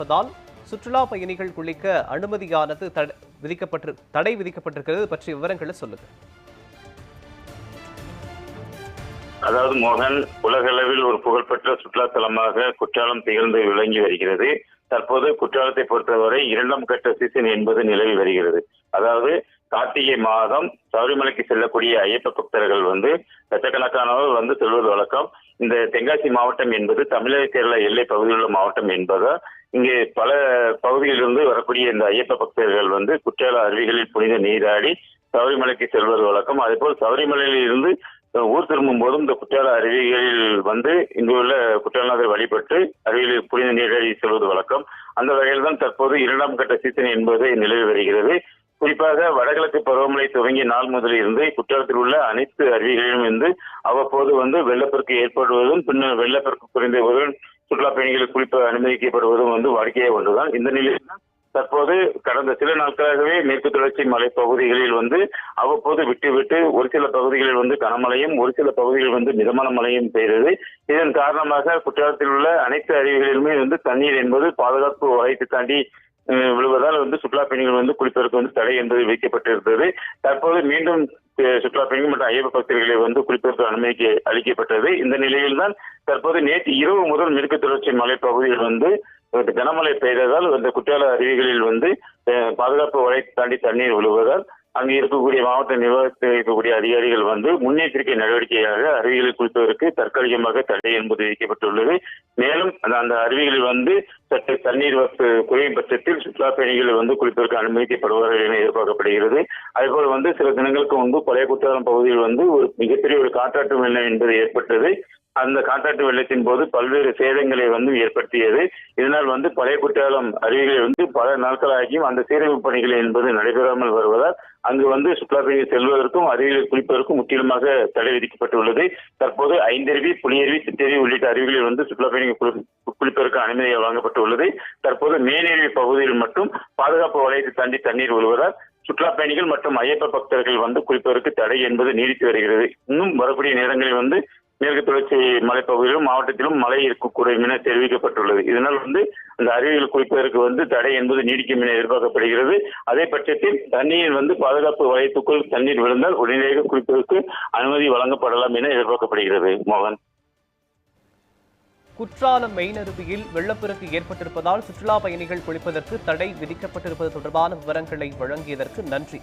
இருப்பதால் சுற்றுலா பயணிகள் குளிக்க அனுமதியானது விதிக்கப்பட்டு தடை விதிக்கப்பட்டிருக்கிறது. பற்றிய விவரங்களை சொல்லுங்க. அதாவது மோகன் உலகளவில் ஒரு புகழ்பெற்ற சுற்றுலா தலமாக குற்றாலம் திகழ்ந்து விளங்கி வருகிறது. தற்போது குற்றாலத்தை பொறுத்தவரை இரண்டாம் கட்ட சீசன் என்பது நிலவி வருகிறது. அதாவது கார்த்திகை மாதம் சபரிமலைக்கு செல்லக்கூடிய ஐயப்ப பக்தர்கள் வந்து லட்சக்கணக்கானவர் வந்து செல்வது வழக்கம். இந்த தென்காசி மாவட்டம் என்பது தமிழக கேரள எல்லை பகுதியில் உள்ள மாவட்டம் என்பதால் இங்கே பல பகுதியிலிருந்து வரக்கூடிய இந்த ஐயப்ப பக்தர்கள் வந்து குற்றால அருவிகளில் புனித நீராடி சபரிமலைக்கு செல்வது வழக்கம். அதேபோல் சபரிமலையில் இருந்து ஊர் திரும்பும் போதும் இந்த குற்றால அருவிகளில் வந்து இங்கு உள்ள குற்றாலநாதர் வழிபட்டு அருவியில் புனித நீராடி செல்வது வழக்கம். அந்த வகையில் தான் தற்போது இரண்டாம் கட்ட சீசன் என்பது நிலவி வருகிறது. குறிப்பாக வடகிழக்கு பருவமழை துவங்கிய நாள் முதல் இருந்து குற்றாலத்தில் உள்ள அனைத்து அருவிகளிலும் இருந்து அவ்வப்போது வந்து வெள்ளப்பெருக்கு ஏற்படுவதும் பின்னர் வெள்ளப்பெருக்கு குறைந்துவதும் சுற்றுலா பயணிகள் குளிப்ப அனுமதிக்கப்படுவதும் வந்து வாடிக்கையாக ஒன்றுதான். இந்த நிலையில் தான் தற்போது கடந்த சில நாட்களாகவே மேற்கு தொடர்ச்சி மலை பகுதிகளில் வந்து அவ்வப்போது விட்டு விட்டு ஒரு சில பகுதிகளில் வந்து கனமழையும் ஒரு சில பகுதிகளில் வந்து மிதமான மழையும் பெய்தது. இதன் காரணமாக குற்றாலத்தில் உள்ள அனைத்து அருவிகளிலுமே வந்து தண்ணீர் என்பது பாதுகாப்பு வளையத்தை தாண்டி விழுவதால் வந்து சுற்றுலா பயணிகள் வந்து குளிப்பதற்கு வந்து தடை என்பது வைக்கப்பட்டிருந்தது. தற்போது மீண்டும் சுற்றுலா பயணிகள் மற்றும் ஐயப்ப பக்தர்களை வந்து குளிப்பதற்கு அனுமதிக்க அளிக்கப்பட்டது. இந்த நிலையில்தான் தற்போது நேற்று இரவு முதல் மேற்கு தொடர்ச்சி மலை பகுதியில் வந்து கனமழை பெய்ததால் இந்த குற்றால அருவிகளில் வந்து பாதுகாப்பு வலை தாண்டி தண்ணீர் விழுவதால் அங்கு இருக்கக்கூடிய மாவட்ட நிர்வாகத்தில் இருக்கக்கூடிய அதிகாரிகள் வந்து முன்னெச்சரிக்கை நடவடிக்கையாக அருவிகளை குளிப்பதற்கு தற்காலிகமாக தடை என்பது விதிக்கப்பட்டுள்ளது மேலும் அந்த அந்த அருவிகளில் வந்து சற்று தண்ணீர் வசதி குறையும் பட்சத்தில் சுற்றுலா பயணிகள் வந்து குளிப்பதற்கு அனுமதிக்கப்படுவார்கள் என எதிர்பார்க்கப்படுகிறது. அதேபோல் வந்து சில தினங்களுக்கு முன்பு பழைய குற்றாலம் பகுதியில் வந்து ஒரு மிகப்பெரிய ஒரு காற்றாற்று வெள்ளம் என்பது ஏற்பட்டது. அந்த காற்றாற்று வெள்ளத்தின் போது பல்வேறு சேதங்களை வந்து ஏற்படுத்தியது. இதனால் வந்து பழைய குற்றாலம் அருவிகளை வந்து பல நாட்களாகியும் அந்த சீரமைப்பு பணிகள் என்பது நடைபெறாமல் வருவதால் அங்கு வந்து சுற்றுலா பயணிகள் செல்வதற்கும் அருவிகளில் குளிப்பதற்கும் முற்றிலுமாக தடை விதிக்கப்பட்டுள்ளது. தற்போது ஐந்தருவி புலியருவி சித்தருவி உள்ளிட்ட அருவிகளில் வந்து சுற்றுலா பயணிகள் குளிப்பதற்கு அனுமதி வழங்கப்பட்டுள்ளது. தற்போது மேனருவி பகுதியில் மட்டும் பாதுகாப்பு வளையத்தை தாண்டி தண்ணீர் வருவதால் சுற்றுலா பயணிகள் மற்றும் ஐயப்ப பக்தர்கள் வந்து குளிப்பதற்கு தடை என்பது நீடித்து வருகிறது. இன்னும் வரக்கூடிய நேரங்களில் வந்து மேற்கு தொடர்ச்சி மலைப்பகுதியிலும் மாவட்டத்திலும் மழை இருக்கக்கூடும் என தெரிவிக்கப்பட்டுள்ளது. இதனால் வந்து அந்த அருவியில் குளிப்பதற்கு வந்து தடை என்பது நீடிக்கும் என எதிர்பார்க்கப்படுகிறது. அதே பட்சத்தில் தண்ணீர் வந்து பாதுகாப்பு வளையத்துக்குள் தண்ணீர் விழுந்தால் உடனடியாக குளிப்பதற்கு அனுமதி வழங்கப்படலாம் என எதிர்பார்க்கப்படுகிறது. மோகன். குற்றாலம் மெயின் அருவியில் வெள்ளப்பெருக்கு ஏற்பட்டிருப்பதால் சுற்றுலா பயணிகள் குளிப்பதற்கு தடை விதிக்கப்பட்டிருப்பது தொடர்பான விவரங்களை வழங்கியதற்கு நன்றி.